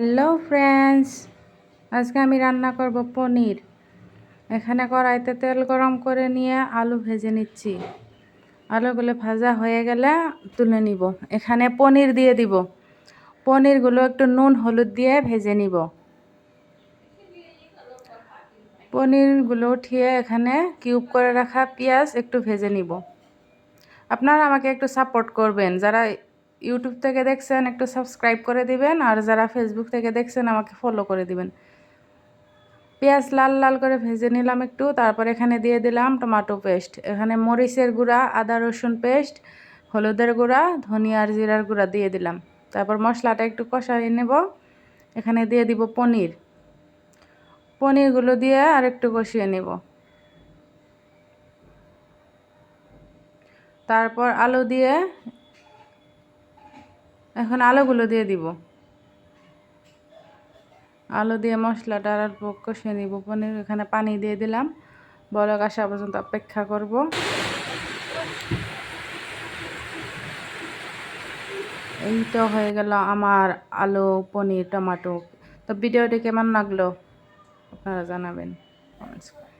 Hello friends, আজকে আমি রান্না করব পনির। এখানে কড়াইতে তেল গরম করে নিয়ে আলু ভেজে নিচ্ছি। আলুগুলো ভাজা হয়ে গেলে তুলে নিব। এখানে পনির দিয়ে দিব। পনিরগুলো একটু নুন, হলুদ দিয়ে ভেজে নিব। পনিরগুলো উঠিয়ে এখানে কিউব করে রাখা পেঁয়াজ একটু ভেজে নিব। আপনারা আমাকে একটু সাপোর্ট করবেন। যারা ইউটিউব থেকে দেখছেন, একটু সাবস্ক্রাইব করে দিবেন, আর যারা ফেসবুক থেকে দেখছেন, আমাকে ফলো করে দিবেন। পেঁয়াজ লাল লাল করে ভেজে নিলাম একটু, তারপর এখানে দিয়ে দিলাম টমেটো পেস্ট এখানে মরিচের গুঁড়া, আদা, রসুন পেস্ট হলুদের গুঁড়া ধনিয়া আর জিরার গুঁড়া দিয়ে দিলাম। তারপর মশলাটা একটু কষাই নেব। এখানে দিয়ে দিব পনির। পনিরগুলো দিয়ে আর একটু কষিয়ে নেব। তারপর আলু দিয়ে আলুগুলো দিয়ে দিব। আলু দিয়ে মশলাটা আর কষিয়ে নিব। পনির এখানে পানি দিয়ে দিলাম। বলক আসা পর্যন্ত অপেক্ষা করব। এই তো হয়ে গেল আমার আলু, পনির, টমাটো। তো ভিডিওটি কেমন লাগল? আপনারা জানাবেন। কমেন্টস করে